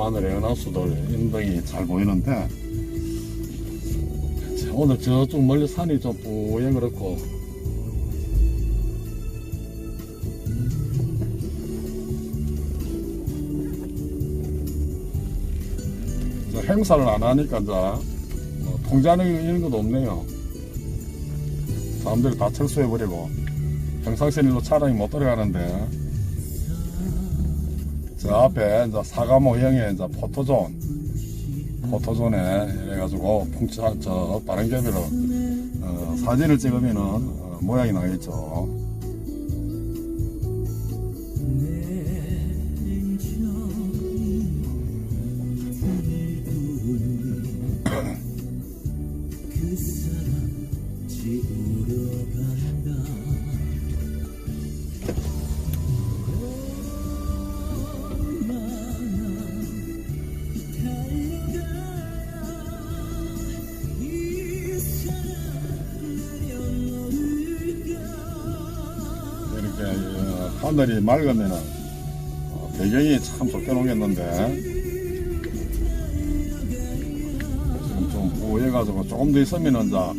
밤하늘의 은하수들 인등이 잘 보이는데 자, 오늘 저쪽 멀리 산이 좀 뿌연 그렇고 저 행사를 안 하니까 이제 뭐 통제하는 이런 것도 없네요. 사람들이 다 철수해버리고 평상시 일로 차량이 못 들어가는데 저 앞에 이제 사과 모형의 이제 포토존 포토존에 이래가지고 풍차 저 바람개비로 어, 사진을 찍으면은 어, 모양이 나겠죠. 하늘이 맑으면은 어, 배경이 참 좋게 놓겠는데. 지금 좀 우해가지고 조금 더 있으면은 이제 어,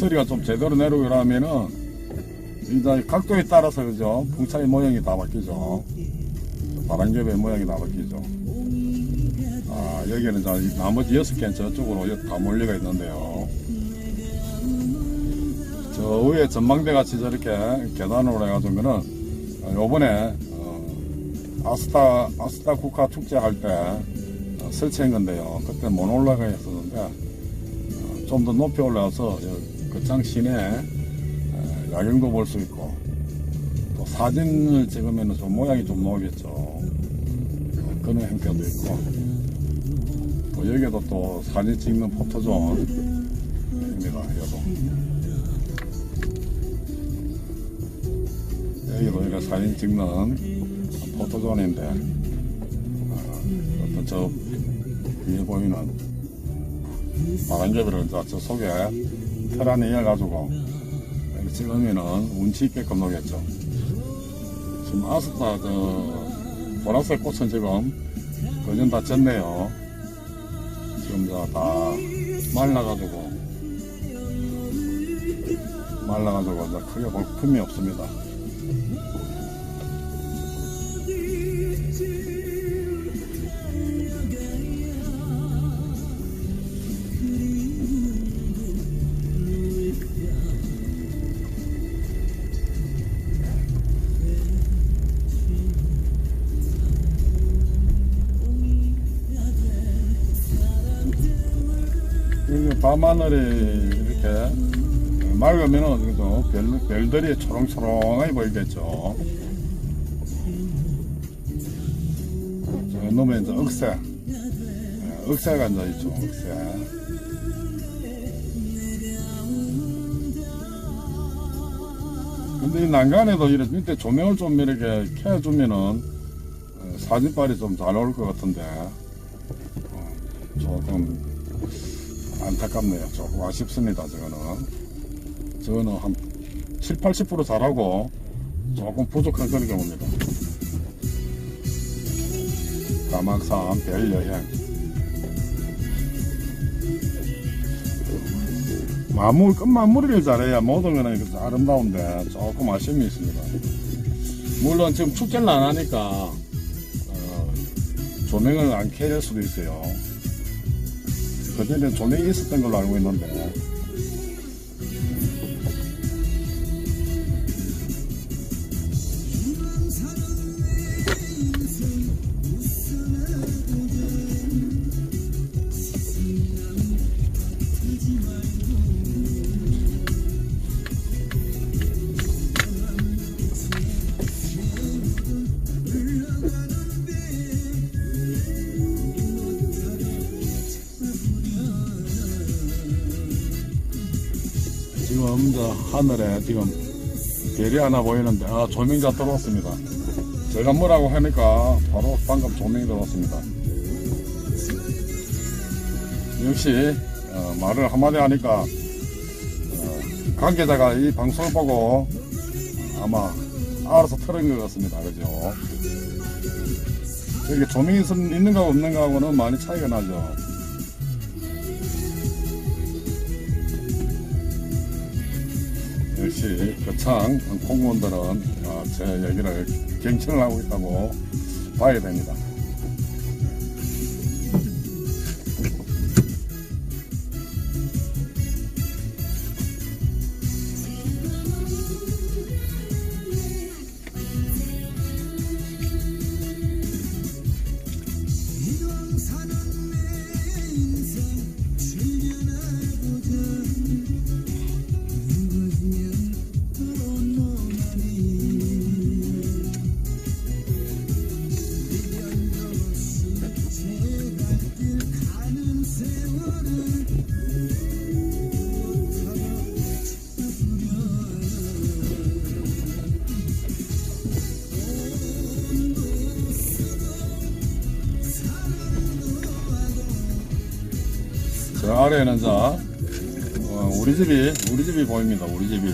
서리가 좀 제대로 내려오고 이러면은 이제 각도에 따라서 그죠? 풍차의 모양이 다 바뀌죠. 바람개의 모양이 다 바뀌죠. 아 여기는 이제 나머지 여섯 개는 저쪽으로 다 몰려가 있는데요. 저 위에 전망대 같이 저렇게 계단으로 해가지고는 어, 요번에 어, 아스타 아스타 국화 축제 할때 어, 설치한 건데요. 그때 못 올라가 있었는데 어, 좀더 높이 올라와서 거창 시내 에, 야경도 볼 수 있고 또 사진을 찍으면 좀 모양이 좀 나오겠죠. 어, 그런 형태도 있고 또 여기도 또 사진 찍는 포토존입니다. 여도. 여기도 이렇게 사진 찍는 포토존인데 어, 어떤 저 위에 보이는 바람개비를 저 속에 털 안에 이어가지고 이렇게 찍으면은 운치 있게끔 나오겠죠. 지금 아스타 저 보라색 꽃은 지금 거진 다 졌네요. 지금 이제 다 말라가지고 말라가지고 이제 크게 볼 틈이 없습니다 밤하늘이 이렇게 맑으면은 그죠 별, 별들이 초롱초롱하게 보이겠죠. 저 놈의 이제 억새, 예, 억새가 앉아 있죠. 억새. 근데 이 난간에도 이렇게 밑에 조명을 좀 이렇게 켜주면은 어, 사진빨이 좀 잘 나올 것 같은데 어, 조금 안타깝네요. 조금 아쉽습니다. 저거는. 저거는 한 7, 80% 잘하고 조금 부족한 그런 경우입니다. 가막산 별여행. 마무리, 끝마무리를 잘해야 모든 거는 아름다운데 조금 아쉬움이 있습니다. 물론 지금 축제를 안 하니까 어, 조명을 안 켜질 수도 있어요. 그때는 조명이 있었던 걸로 알고 있는데 지금 이제 하늘에 지금 별이 하나 보이는데 아 조명자 들어왔습니다. 제가 뭐라고 하니까 바로 방금 조명이 들어왔습니다. 역시 어, 말을 한마디 하니까 어, 관계자가 이 방송을 보고 아마 알아서 틀은 것 같습니다. 그죠? 이렇게 조명이 있- 있는가 없는가 하고는 많이 차이가 나죠. 역시 거창 공무원들은 어, 제 얘기를 경청을 하고 있다고 봐야 됩니다. 아래에는 자 어, 우리 집이 우리 집이 보입니다. 우리 집이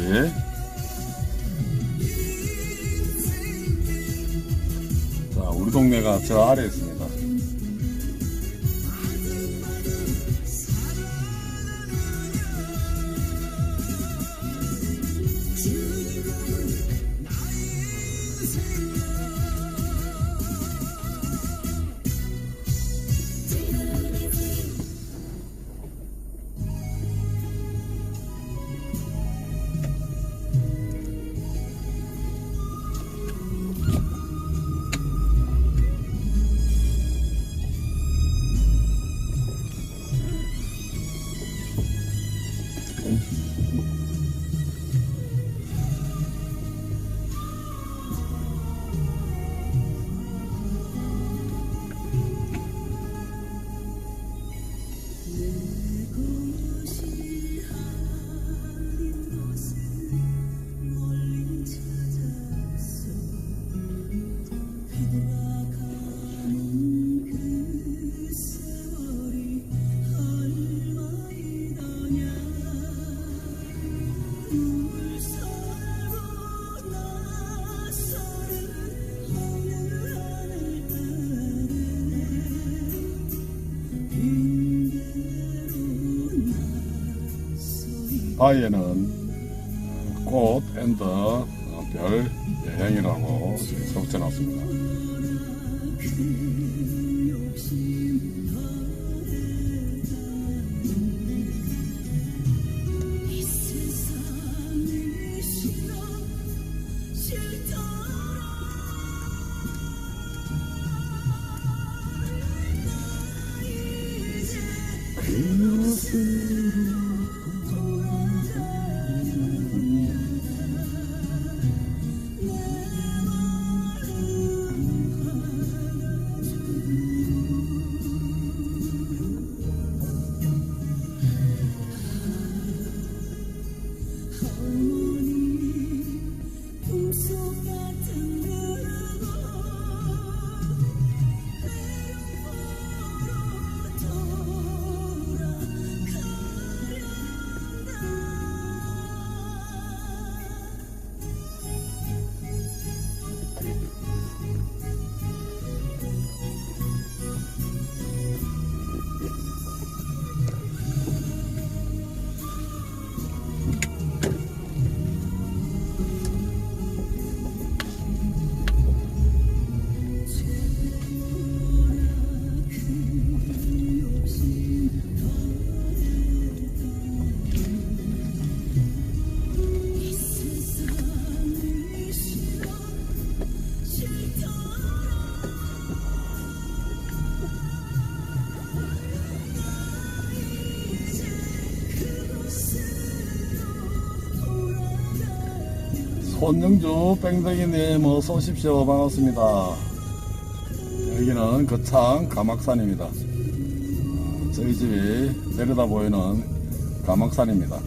자 우리 동네가 저 아래에 있습니다. 바위에는 꽃 앤드 어, 별 여행이라고 적혀놨습니다. 손영주 뺑댕이님 어서 오십시오. 반갑습니다. 여기는 거창 가막산입니다. 어, 저희 집이 내려다 보이는 가막산입니다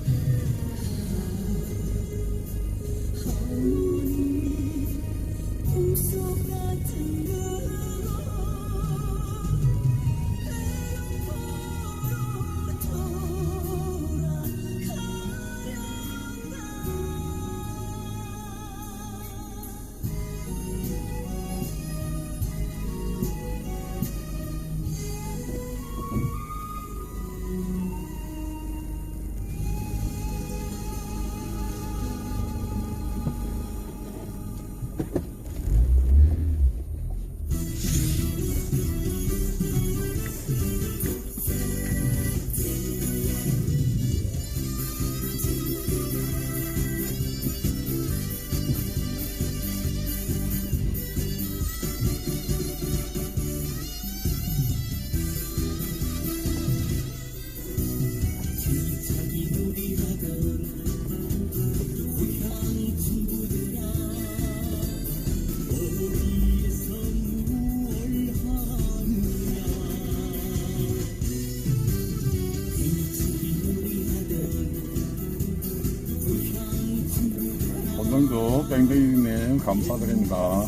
뺑뺑이님 감사드립니다.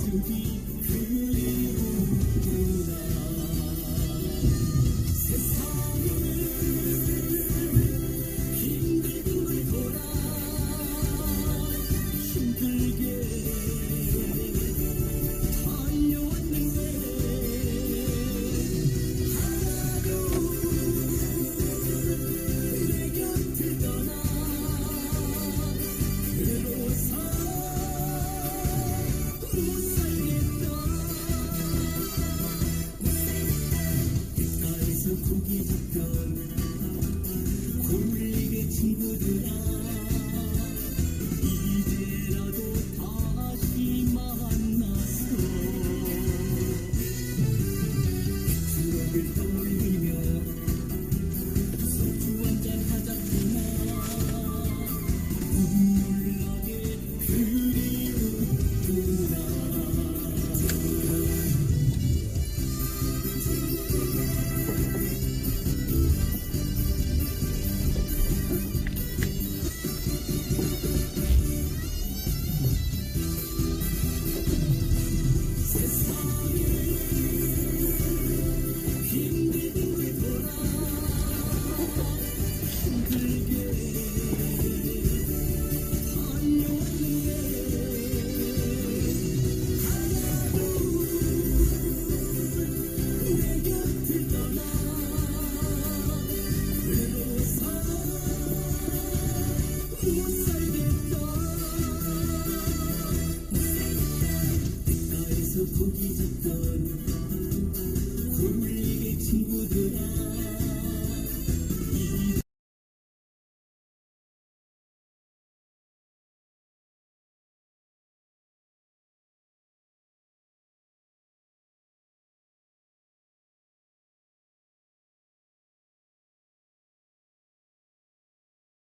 Jesus, God.